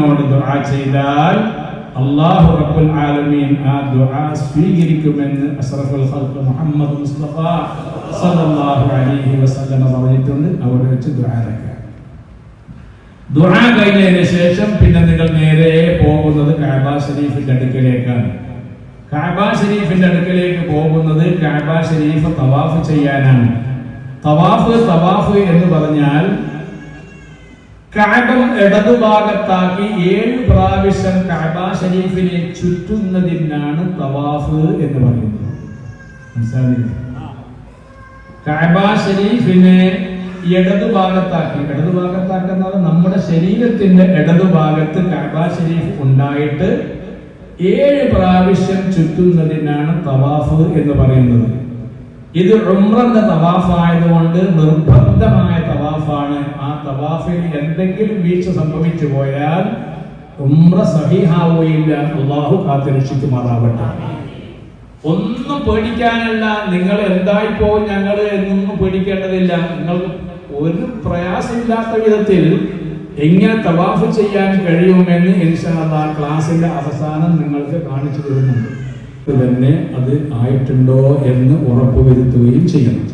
റഹ്മാനോട് ദുആ ചെയ്താൽ അള്ളാഹു റബ്ബുൽ ആലമീൻ ആ ദുആ സ്വീകരിക്കുമെന്ന് അസ്റഫുൽ ഖൽഖ് മുഹമ്മദ് മുസ്തഫ സല്ലല്ലാഹു അലൈഹി വസല്ലം പറഞ്ഞിട്ടുണ്ട്. അവിടെ വെച്ച് ദുആ ഇറക്കുക ദുആ കഴിഞ്ഞതിന് ശേഷം പിന്നെ നിങ്ങൾ നേരെ പോകുന്നത് കഅബ ഷരീഫിന്റെ അടുക്കലേക്കാണ്. കഅബ ഷരീഫിന്റെ അടുക്കലേക്ക് പോകുന്നത് കഅബ ഷരീഫ് തവാഫ് ചെയ്യാനാണ്. തവാഫ് തവാഫ് എന്ന് പറഞ്ഞാൽ കഅബം ഇടതുഭാഗത്താക്കി ഏഴ് പ്രാവശ്യം കഅബ ഷരീഫിനെ ചുറ്റുന്നതിനാണ് തവാഫ് എന്ന് പറയുന്നത്. മനസ്സിലായില്ലേ? കഅബ ഷരീഫിനെ ഇടതുഭാഗത്താക്കി ഇടതുഭാഗത്താക്കുന്നത് നമ്മുടെ ശരീരത്തിന്റെ ഇടതുഭാഗത്ത് കഅബ ഷരീഫ് ഉണ്ടായിട്ട് ഏഴ് പ്രാവശ്യം ചുറ്റുന്നതിനാണ് തവാഫ് എന്ന് പറയുന്നത്. ഇത് റുമ്രന്റെ തവാഫായതുകൊണ്ട് നിർബന്ധമായ തവാഫാണ്. ആ തവാഫിൽ എന്തെങ്കിലും വീഴ്ച സംഭവിച്ചു പോയാൽ ഉംറ സഹിഹാവുകയില്ല. അള്ളാഹു കാത്തുരക്ഷിക്കുമാറാവട്ടെ. ഒന്നും പേടിക്കാനല്ല. നിങ്ങൾ എന്തായിപ്പോ ഞങ്ങൾ എന്നൊന്നും പേടിക്കേണ്ടതില്ല. നിങ്ങൾ ഒരു പ്രയാസമില്ലാത്ത വിധത്തിൽ എങ്ങനെ തവാഫ് ചെയ്യാൻ കഴിയുമെന്ന് ഇൻഷാ ക്ലാസിന്റെ അവസാനം നിങ്ങൾക്ക് കാണിച്ചു തരുന്നുണ്ട്. തന്നെ അത് ആയിട്ടുണ്ടോ എന്ന് ഉറപ്പുവരുത്തുകയും ചെയ്യണം.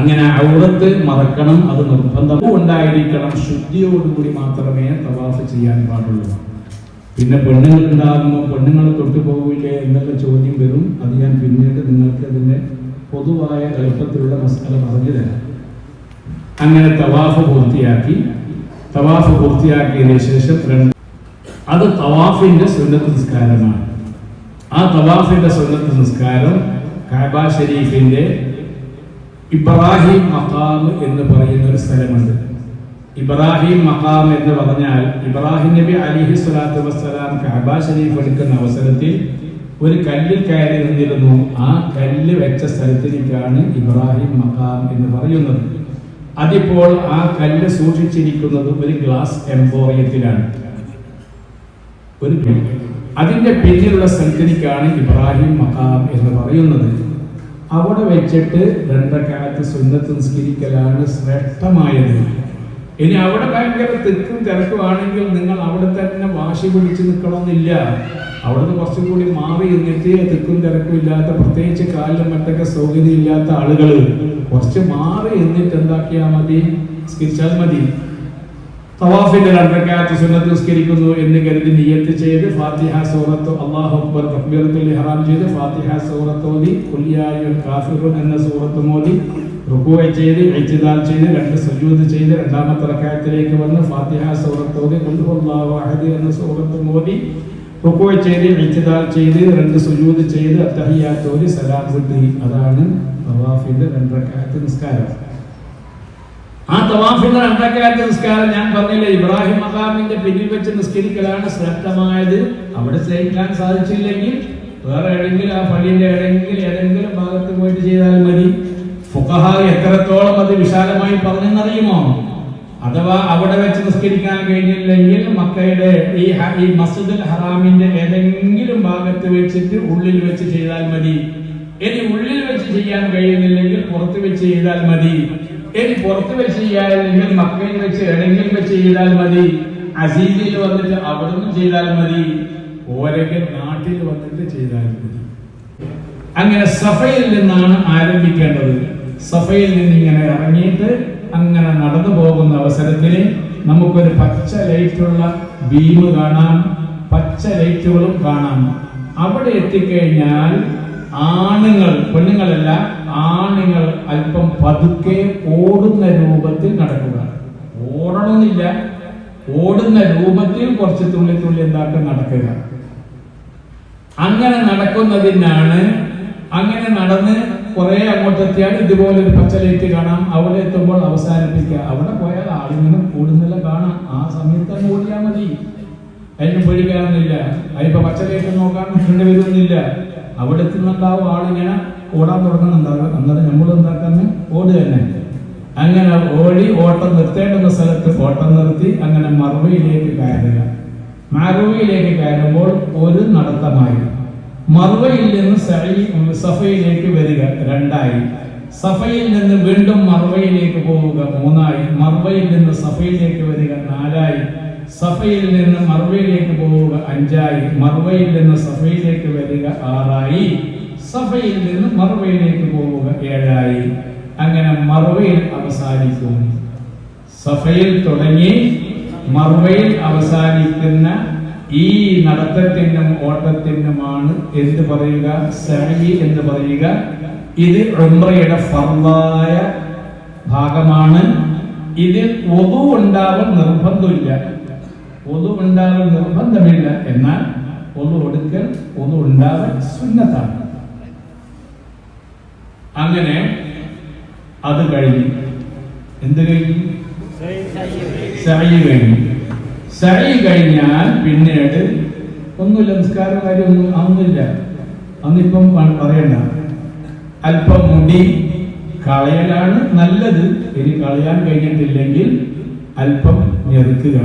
അങ്ങനെ ഔറത്ത് മറക്കണം അത് നിർബന്ധം ഉണ്ടായിരിക്കണം ശുദ്ധിയോടുകൂടി മാത്രമേ തവാഫ് ചെയ്യാൻ പാടുള്ളൂ. പിന്നെ പെണ്ണുങ്ങൾ ഉണ്ടാകുമ്പോൾ പെണ്ണുങ്ങളെ തൊട്ടു പോകില്ലേ എന്നുള്ള ചോദ്യം വരും. അത് ഞാൻ പിന്നീട് നിങ്ങൾക്ക് അതിന്റെ പൊതുവായ എളുപ്പത്തിലുള്ള മസാല പറഞ്ഞു തരാം. അങ്ങനെ തവാഫ് പൂർത്തിയാക്കി. തവാഫ് പൂർത്തിയാക്കിയതിനു ശേഷം അത് തവാഫിന്റെ സുന്നത്ത് നിസ്കാരമാണ്. ആ തവാഫിന്റെ സുന്നത്ത് സംസ്കാരം കാബ ഷെരീഫിന്റെ ഇബ്രാഹിം മഖാം എന്ന് പറയുന്ന ഒരു സ്ഥലമുണ്ട്. ഇബ്രാഹിം മഖാം എന്ന് പറഞ്ഞാൽ ഇബ്രാഹിം നബി അലിഹി സ്വലാത്തു വസ്സലാം കാബ ഷരീഫ് എടുക്കുന്ന അവസരത്തിൽ ഒരു കല്ലിൽ കയറി നിന്നിരുന്നു. ആ കല്ല് വെച്ച സ്ഥലത്തിലേക്കാണ് ഇബ്രാഹിം മഖാം എന്ന് പറയുന്നത്. അതിപ്പോൾ ആ കല്ല് സൂക്ഷിച്ചിരിക്കുന്നത് ഒരു ഗ്ലാസ് എംപോറിയത്തിലാണ്. ഒരു അതിന്റെ പിന്നിലുള്ള സ്ഥലത്തിലേക്കാണ് ഇബ്രാഹിം മഖാം എന്ന് പറയുന്നത്. അവിടെ വെച്ചിട്ട് രണ്ടക്കാലത്ത് സുന്നത്ത് നിസ്കരിക്കലാണ് ശ്രേഷ്ഠമായത്. ഇനി അവിടെ ഭയങ്കര തിക്കും തിരക്കുവാണെങ്കിൽ നിങ്ങൾ അവിടെ തന്നെ വാശി പിടിച്ച് നിൽക്കണമെന്നില്ല. അവിടുന്ന് കുറച്ചും കൂടി മാറി എന്നിട്ട് തിക്കും തിരക്കും ഇല്ലാത്ത പ്രത്യേകിച്ച് കാലിലും മറ്റൊക്കെ സൗകര്യം ഇല്ലാത്ത ആളുകൾ കുറച്ച് മാറി എന്നിട്ട് എന്താക്കിയാൽ മതി? സ്കിച്ചാൽ മതി. തവാഫിന്റെ രണ്ടക്കാറ്റ് സുന്നത്ത് നിസ്കരിക്കുന്നു എന്ന് കരുതി നിയത്ത് ചെയ്ത് ഫാത്തിഹ സൂറത്ത് അള്ളാഹു അക്ബർ തക്ബീറത്തുൽ ഇഹ്റാം ചെയ്ത് ഫാത്തിഹ സൂറത്ത് ഓതി കുല്യായുൽ കാഫിറുൻ എന്ന സൂറത്ത് മോദി റുക്കുവ ചെയ്ത് ഇജ്തിദാൽ ചെയ്ത് രണ്ട് സുജൂദ് ചെയ്ത് രണ്ടാമത്തെ റക്കായത്തിലേക്ക് വന്ന് ഫാത്തിഹ സൂറത്ത് ഓതി ഖുൽ അഹദ് എന്ന സൂറത്ത് മോദി റുക്കുവ ചെയ്ത് ഇജ്തിദാൽ ചെയ്ത് രണ്ട് സുജൂദ് ചെയ്ത് അത്തഹിയാത്ത് ഓതി സലാം അതാണ് തവാഫിന്റെ രണ്ടരക്കാലത്ത് നിസ്കാരം. ആ തവാഫിന്റെ രണ്ടക്കാലത്തെ നിസ്കാരം ഞാൻ പറഞ്ഞില്ലേ ഇബ്രാഹിം മഖാമിന്റെ പിന്നിൽ വെച്ച് നിസ്കരിക്കലാണ് ശ്രദ്ധമായത്. അവിടെ സ്നേഹിക്കാൻ സാധിച്ചില്ലെങ്കിൽ വേറെ ഏതെങ്കിലും ആ പള്ളിയുടെ ഏതെങ്കിലും ഏതെങ്കിലും ഭാഗത്ത് പോയിട്ട് ചെയ്താൽ മതി. ഫുഖഹ എത്രത്തോളം അത് വിശാലമായി പറഞ്ഞെന്നറിയുമോ? അഥവാ അവിടെ വെച്ച് നിസ്കരിക്കാൻ കഴിഞ്ഞില്ലെങ്കിൽ മക്കയുടെ ഈ ഈ മസ്ജിദുൽ ഹറാമിന്റെ ഏതെങ്കിലും ഭാഗത്ത് വെച്ചിട്ട് ഉള്ളിൽ വെച്ച് ചെയ്താൽ മതി. ഇനി ഉള്ളിൽ വെച്ച് ചെയ്യാൻ കഴിയുന്നില്ലെങ്കിൽ പുറത്ത് വെച്ച് ചെയ്താൽ മതി. ഇനി പുറത്ത് വെച്ച് ചെയ്യാനില്ലെങ്കിൽ മക്കയിൽ വെച്ച് എവിടെയെങ്കിലും വെച്ച് ചെയ്താൽ മതി. അസീസിൽ വന്നിട്ട് അവിടുന്ന് ചെയ്താൽ മതി. ഓരൊക്കെ നാട്ടിൽ വന്നിട്ട് ചെയ്താൽ മതി. അങ്ങനെ സഫയിൽ നിന്നാണ് ആരംഭിക്കേണ്ടത്. സഫയിൽ നിന്ന് ഇങ്ങനെ ഇറങ്ങിയിട്ട് അങ്ങനെ നടന്നു പോകുന്ന അവസരത്തിൽ നമുക്കൊരു പച്ച ലൈറ്റുള്ള ബീം കാണാം. പച്ച ലൈറ്റുകളും കാണാം. അവിടെ എത്തിക്കഴിഞ്ഞാൽ ആണുങ്ങൾ പെണ്ണുങ്ങളല്ല ആണുങ്ങൾ അല്പം പതുക്കെ ഓടുന്ന രൂപത്തിൽ നടക്കുക. ഓടണമെന്നില്ല. ഓടുന്ന രൂപത്തിൽ കുറച്ച് തുള്ളി തുള്ളി എന്താക്കും നടക്കുക. അങ്ങനെ നടക്കുന്നതിനാണ് അങ്ങനെ നടന്ന് കുറെ അങ്ങോട്ടെത്തിയാൽ ഇതുപോലെ ഒരു പച്ചലേറ്റ് കാണാം. അവിടെ എത്തുമ്പോൾ അവസാനിപ്പിക്കുക. അവിടെ പോയാൽ ആളിങ്ങനെ കൂടുന്നില്ല കാണാം. ആ സമയത്ത് തന്നെ ഓടിയാൽ മതി. അതിന് പേടിക്കാനൊന്നുമില്ല. അതിപ്പോ പച്ചലേറ്റ് നോക്കാൻ വരുന്നില്ല. അവിടെ എത്തുന്നുണ്ടാവും ആളിങ്ങനെ. ഓടാൻ തുടങ്ങുന്നുണ്ടാവും അന്നേരം നമ്മൾ എന്താക്കാന്ന്? ഓടുക തന്നെ. അങ്ങനെ ഓടി ഓട്ടം നിർത്തേണ്ടുന്ന സ്ഥലത്ത് ഓട്ടം നിർത്തി അങ്ങനെ മറുവയിലേക്ക് കയറുക. മറുവയിലേക്ക് കയറുമ്പോൾ ഒരു നടത്തമായി. മറുവയിൽ നിന്ന് സഫയിലേക്ക് വരിക രണ്ടായി. സഫയിൽ നിന്ന് വീണ്ടും മറുവയിലേക്ക് പോവുക മൂന്നായി. മറുവയിൽ നിന്ന് സഫയിലേക്ക് വരിക നാലായി. സഫയിൽ നിന്ന് മർവയിലേക്ക് പോവുക അഞ്ചായി. മർവയിൽ നിന്ന് സഫയിലേക്ക് വരിക ആറായി. സഫയിൽ നിന്ന് മർവയിലേക്ക് പോവുക ഏഴായി. അങ്ങനെ മർവയിൽ അവസാനിക്കും സഫയിൽ തുടങ്ങി മർവയിൽ അവസാനിക്കുന്ന ഈ നടത്തത്തിനും ഓട്ടത്തിനുമാണ് എന്ത് പറയുക? സഹി എന്ന് പറയുക. ഇത് ഉംറയുടെ ഫർവായ ഭാഗമാണ്. ഇതിൽ ഒതു ഉണ്ടാവൽ നിർബന്ധമില്ല. ഒതു ഉണ്ടാവൽ നിർബന്ധമില്ല. എന്നാൽ ഒതു ഒടുക്കൽ ഒതു ഉണ്ടാവൽ സുന്നത്താണ്. അങ്ങനെ അത് കഴിഞ്ഞു. എന്ത് കഴിഞ്ഞു? സഅയി കഴിഞ്ഞു. സഅയി കഴിഞ്ഞാൽ പിന്നീട് ഒന്നുമില്ല നിസ്കാരം കാര്യമൊന്നും ആവുന്നില്ല അന്നിപ്പം പറയണ്ട. അല്പം മുടി കളയലാണ് നല്ലത്. ഇനി കളയാൻ കഴിഞ്ഞിട്ടില്ലെങ്കിൽ അല്പം ഞെറുക്കുക.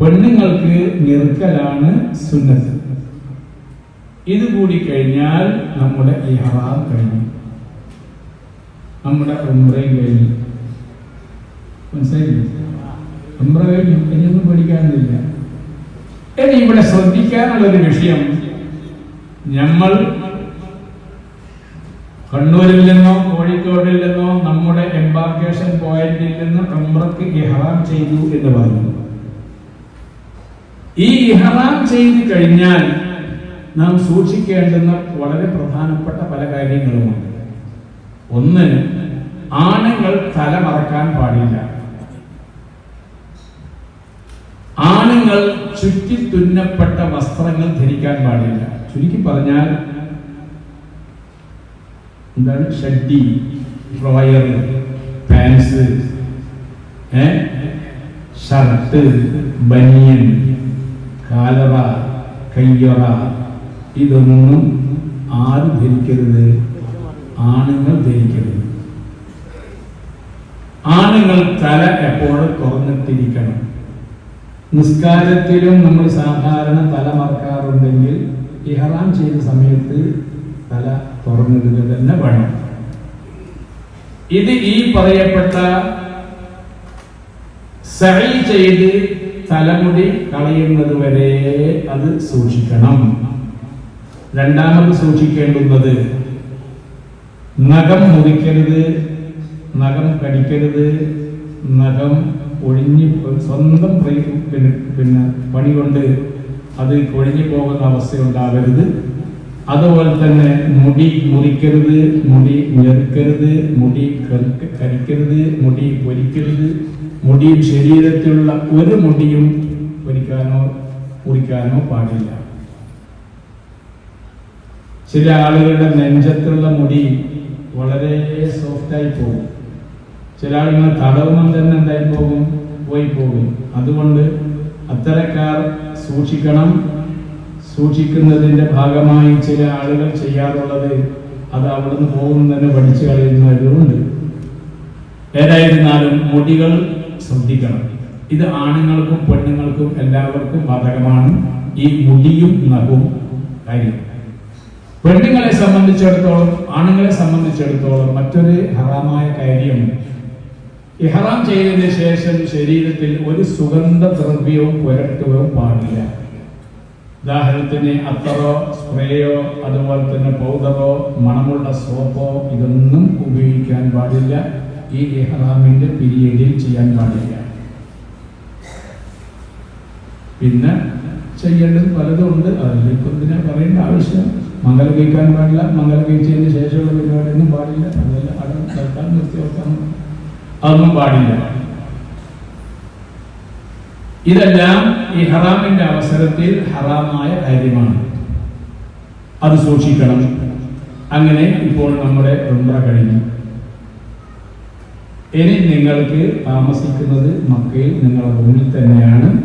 പെണ്ണുങ്ങൾക്ക് ഞെറുക്കലാണ് സുന്നത്ത്. ഇത് കൂടി കഴിഞ്ഞാൽ നമ്മുടെ ഇഹ്റാം കഴിഞ്ഞു. നമ്മുടെ ഉമ്രയും കഴിഞ്ഞു. മനസ്സിലായില്ലേ? ഉമ്ര കഴിഞ്ഞു. ഇനിയൊന്നും പഠിക്കാനില്ല ഇനി ഇവിടെ ശ്രദ്ധിക്കാനുള്ള ഒരു വിഷയം. നമ്മൾ കണ്ണൂരിൽ നിന്നോ കോഴിക്കോടിൽ നിന്നോ നമ്മുടെ എംബാർക്കേഷൻ പോയിന്റിൽ നിന്ന് ഉംറക്ക് ഇഹറാം ചെയ്തു എന്ന് പറഞ്ഞു. ഈ ഇഹറാം ചെയ്തു കഴിഞ്ഞാൽ നാം സൂക്ഷിക്കേണ്ടുന്ന വളരെ പ്രധാനപ്പെട്ട പല കാര്യങ്ങളുമുണ്ട്. ഒന്ന് ആണുങ്ങൾ തല മറക്കാൻ പാടില്ല. ആണുങ്ങൾ ചുറ്റി തുന്നപ്പെട്ട വസ്ത്രങ്ങൾ ധരിക്കാൻ പാടില്ല. ചുരുക്കി പറഞ്ഞാൽ എന്താണ്? ഷഡ്ഡി ഡ്രോയർ പാൻസ് ഷർട്ട് ബനിയൻ കാലറ കയ്യൊറ ഇതൊന്നും ആരും ധരിക്കരുത്. ആണുങ്ങൾ ധരിക്കരുത് ആണുങ്ങൾ തല എപ്പോഴും തുറന്നിട്ടിരിക്കണം. നിസ്കാരത്തിലും നമ്മൾ സാധാരണ തല മറക്കാറുണ്ടെങ്കിൽ ഇഹറാം ചെയ്ത സമയത്ത് തല തുറന്നിടുക തന്നെ വേണം. ഇത് ഈ പറയപ്പെട്ട സഹി ചെയ്ത് തലമുടി കളയുന്നത് വരെ അത് സൂക്ഷിക്കണം. രണ്ടാമത് സൂക്ഷിക്കേണ്ടുന്നത് നഖം മുറിക്കരുത് നഖം കടിക്കരുത് നഖം ഒഴിഞ്ഞ് സ്വന്തം പിന്നെ പിന്നെ പണി കൊണ്ട് അത് കൊഴിഞ്ഞു പോകുന്ന അവസ്ഥ ഉണ്ടാവരുത്. അതുപോലെ തന്നെ മുടി മുറിക്കരുത് മുടി ഞെറുക്കരുത് മുടി കരിക്കരുത് മുടി പൊരിക്കരുത്. മുടി ശരീരത്തിലുള്ള ഒരു മുടിയും പൊരിക്കാനോ മുറിക്കാനോ പാടില്ല. ചില ആളുകളുടെ നെഞ്ചത്തുള്ള മുടി വളരെ സോഫ്റ്റായി പോകും. ചില ആളുകളെ തന്നെ എന്തായി പോകും? പോയി പോകും. അതുകൊണ്ട് അത്തരക്കാർ സൂക്ഷിക്കണം. സൂക്ഷിക്കുന്നതിന്റെ ഭാഗമായി ചില ആളുകൾ ചെയ്യാറുള്ളത് അത് അവിടുന്ന് പോകുന്ന തന്നെ പഠിച്ചു കളയുന്നവരുണ്ട്. ഏതായിരുന്നാലും മുടികൾ ശ്രദ്ധിക്കണം. ഇത് ആണുങ്ങൾക്കും പെണ്ണുങ്ങൾക്കും എല്ലാവർക്കും ബാധകമാണ്. ഈ മുടിയും നഖവും കാര്യം. പെണ്ണുങ്ങളെ സംബന്ധിച്ചിടത്തോളം ആണുങ്ങളെ സംബന്ധിച്ചിടത്തോളം മറ്റൊരു ഹറാമായ കാര്യം ഇഹ്റാം ചെയ്തതിന് ശേഷം ശരീരത്തിൽ ഒരു സുഗന്ധ ദ്രവ്യവും പുരട്ടുകയും പാടില്ല. ഉദാഹരണത്തിന് അത്തറോ സ്പ്രേയോ അതുപോലെ തന്നെ പൗഡറോ മണമുള്ള സോപ്പോ ഇതൊന്നും ഉപയോഗിക്കാൻ പാടില്ല. ഈ ഇഹ്റാമിന്റെ പിരീഡിൽ ചെയ്യാൻ പാടില്ല. പിന്നെ ചെയ്യേണ്ടത് പലതുണ്ട്. അതിലേക്കും ഇതിനെ പറയേണ്ട ആവശ്യം. മംഗലം കഴിക്കാൻ പാടില്ല. മംഗലം കഴിച്ചതിന് ശേഷമുള്ള പരിപാടിയൊന്നും പാടില്ല. അതെല്ലാം അവിടെ നിർത്തി വെക്കാൻ അതൊന്നും പാടില്ല. ഇതെല്ലാം ഈ ഹറാമിന്റെ അവസരത്തിൽ ഹറാമായ കാര്യമാണ്. അത് സൂക്ഷിക്കണം. അങ്ങനെ ഇപ്പോൾ നമ്മുടെ ഉംറ കഴിഞ്ഞു. ഇനി നിങ്ങൾക്ക് താമസിക്കുന്നത് മക്കയിൽ നിങ്ങളുടെ റൂമിൽ തന്നെയാണ്.